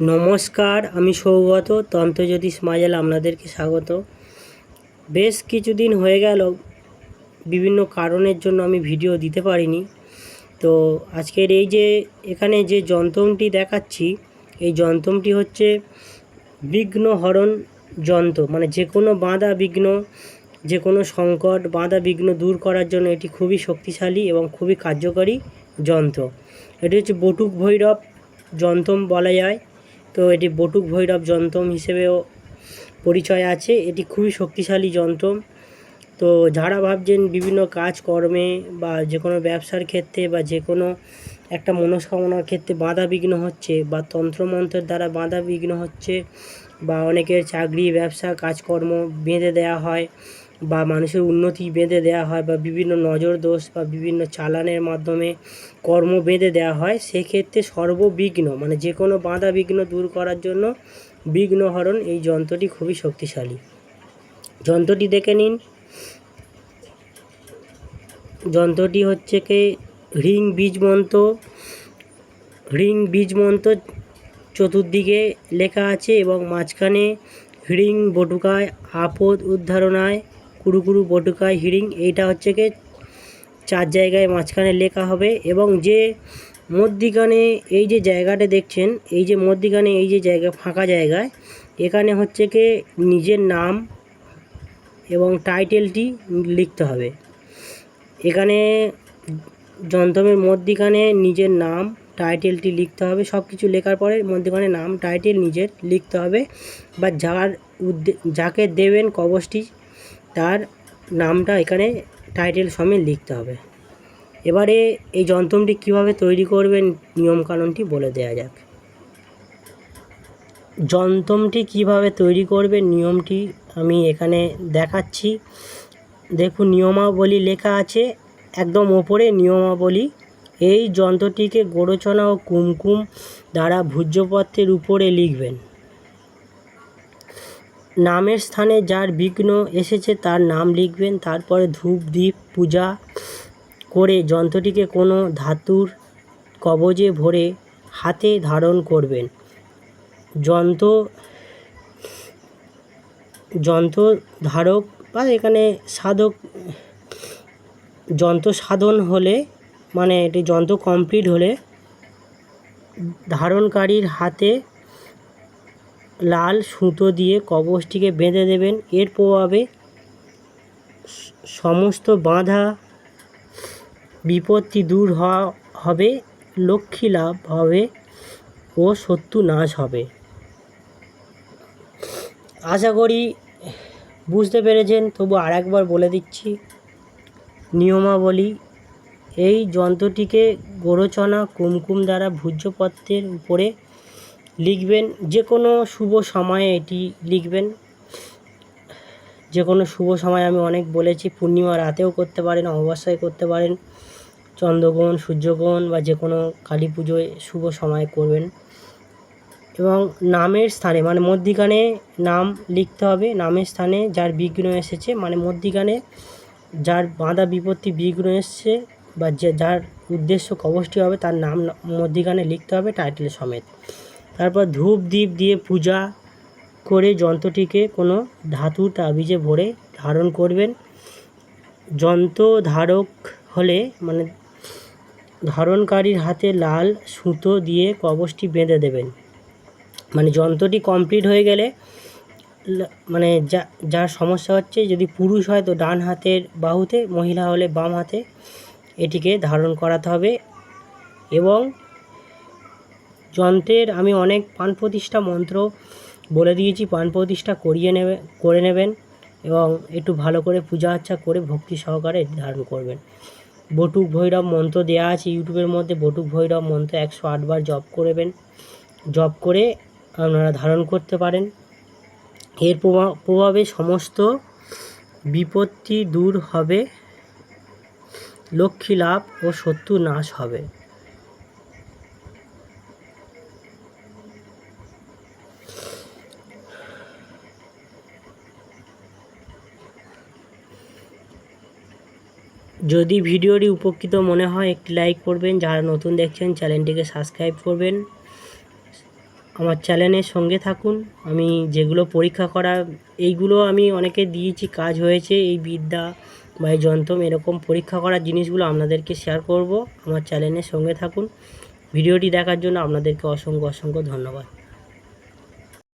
নমস্কার, আমি সৌগত তন্ত্রজ্যোতিষ মাজাল আপনাদেরকে স্বাগত। বেশ কিছুদিন হয়ে গেল, বিভিন্ন কারণের জন্য আমি ভিডিও দিতে পারিনি। তো আজকের এই যে, এখানে যে যন্ত্রটি দেখাচ্ছি, এই যন্ত্রটি হচ্ছে বিঘ্ন হরণ যন্ত্র। মানে যে কোনো বাঁধা বিঘ্ন যে কোনো সংকট, বাঁধা বিঘ্ন দূর করার জন্য এটি খুবই শক্তিশালী এবং খুবই কার্যকরী যন্ত্র। এটি হচ্ছে বটুক ভৈরব যন্ত্রম বলা যায়। তো এটি বটুক ভৈরব যন্ত্রম হিসেবেও পরিচয় আছে। এটি খুবই শক্তিশালী যন্ত্র তো যারা ভাবছেন বিভিন্ন কাজকর্মে বা যে কোনো ব্যবসার ক্ষেত্রে বা যে কোনো একটা মনস্কামনার ক্ষেত্রে বাধা বিঘ্ন হচ্ছে বা তন্ত্রমন্ত্রের দ্বারা বাধা বিঘ্ন হচ্ছে বা অনেকের চাকরি, ব্যবসা, কাজকর্ম বেঁধে দেওয়া হয় বা মানুষের উন্নতি বেঁধে দেওয়া হয় বা বিভিন্ন নজর দোষ বা বিভিন্ন চালানের মাধ্যমে কর্ম বেঁধে দেওয়া হয়, সেক্ষেত্রে সর্ববিঘ্ন মানে যে কোনো বাঁধা বিঘ্ন দূর করার জন্য বিঘ্নহরণ এই যন্ত্রটি খুবই শক্তিশালী। যন্ত্রটি দেখে নিন। যন্ত্রটি হচ্ছে কি? রিং বীজ মন্ত্র। রিং বীজ মন্ত্র চতুর্দিকে লেখা আছে এবং মাঝখানে হিড়িং বটুকায়, আপদ উদ্ধারণায় কুরুকুরু বটুকায় হিড়িং এইটা হচ্ছে কি চার জায়গায় মাঝখানে লেখা হবে এবং যে মধ্যিখানে এই যে জায়গাটা দেখছেন, এই যে মধ্যিখানে এই যে জায়গা, ফাঁকা জায়গায়, এখানে হচ্ছে কি নিজের নাম এবং টাইটেলটি লিখতে হবে। এখানে যন্ত্রমের মধ্যিখানে নিজের নাম, টাইটেলটি লিখতে হবে সব কিছু লেখার পরে মধ্যখানে নাম, টাইটেল নিজের লিখতে হবে বা যার উদ্দে, যাকে দেবেন কবচটি তার নামটা এখানে টাইটেল সমেত লিখতে হবে। এবারে এই যন্ত্রটি কীভাবে তৈরি করবেন নিয়মকানুনটি বলে দেওয়া যাক। যন্ত্রটি কীভাবে তৈরি করবেন নিয়মটি আমি এখানে দেখাচ্ছি। দেখুন, নিয়মাবলী লেখা আছে, একদম ওপরে নিয়মাবলী। এই যন্ত্রটিকে গোরচনা ও কুমকুম দ্বারা ভূজ্যপত্রের উপরে লিখবেন। নামের স্থানে যার বিঘ্ন এসেছে তার নাম লিখবেন। তারপরে ধূপ দ্বীপ পূজা করে যন্ত্রটিকে কোনো ধাতুর কবজে ভরে হাতে ধারণ করবেন। যন্ত্র যন্ত্র ধারক বা এখানে সাধক, যন্ত্র সাধন হলে মানে এটি যন্ত্র কমপ্লিট হলে ধারণকারীর হাতে লাল সুতো দিয়ে কবচটিকে বেঁধে দেবেন। এর প্রভাবে সমস্ত বাধা, বিপত্তি দূর হবে, লক্ষ্মী লাভ হবে ও শত্রু নাশ হবে। আশা করি বুঝতে পেরেছেন, তবু আর একবার বলে দিচ্ছি, নিয়মাবলী। এই যন্ত্রটিকে গোরচনা কুমকুম দ্বারা ভূজ্যপত্রের উপরে লিখবেন, যে কোনো শুভ সময়ে এটি লিখবেন। যে কোনো শুভ সময় আমি অনেক বলেছি, পূর্ণিমা রাতেও করতে পারেন, অমাবস্যায় করতে পারেন, চন্দ্রগ্রহণ, সূর্যগ্রহণ বা যে কোনো কালী পুজোয় শুভ সময় করবেন। এবং নামের স্থানে মানে মধ্যিখানে নাম লিখতে হবে, নামের স্থানে যার বিঘ্ন এসেছে মানে মধ্যিখানে যার বাঁধা বিপত্তি বিঘ্ন এসছে বা যে, যার উদ্দেশ্য কবচটি হবে, তার নাম মধ্যিখানে লিখতে হবে, টাইটেল সমেত। তারপর ধূপ দ্বীপ দিয়ে পূজা করে যন্ত্রটিকে কোনো ধাতু তাবিজে ভরে ধারণ করবেন। যন্ত্র ধারক হলে মানে ধারণকারীর হাতে লাল সুতো দিয়ে কবচটি বেঁধে দেবেন। মানে যন্ত্রটি কমপ্লিট হয়ে গেলে মানে যা, যার সমস্যা হচ্ছে যদি পুরুষ হয় তো ডান হাতের বাহুতে, মহিলা হলে বাম হাতে এটিকে ধারণ করাতে হবে। এবং যন্ত্রের আমি অনেক পান প্রতিষ্ঠা মন্ত্র বলে দিয়েছি, পান প্রতিষ্ঠা করিয়ে নেবে, করে নেবেন এবং একটু ভালো করে পূজা আর্চা করে ভক্তি সহকারে ধারণ করবেন। বটুক ভৈরব মন্ত্র দেওয়া আছে ইউটিউবের মধ্যে, বটুক ভৈরব মন্ত্র একশো আটবার জপ করবেন। জপ করে আপনারা ধারণ করতে পারেন। এর প্রভাবে সমস্ত বিপত্তি দূর হবে, লক্ষ্মী লাভ ও শত্রু নাশ হবে। যদি ভিডিওটি উপকৃত মনে হয়, একটি লাইক করবেন। যারা নতুন দেখছেন, চ্যানেলটিকে সাবস্ক্রাইব করবেন। আমার চ্যানেলের সঙ্গে থাকুন। আমি যেগুলো পরীক্ষা করা, এইগুলো আমি অনেকে দিয়েছি, কাজ হয়েছে, এই বিদ্যা বা এই যন্ত্রম, এরকম পরীক্ষা করার জিনিসগুলো আপনাদেরকে শেয়ার করব। আমার চ্যানেলের সঙ্গে থাকুন। ভিডিওটি দেখার জন্য আপনাদেরকে অসংখ্য অসংখ্য ধন্যবাদ।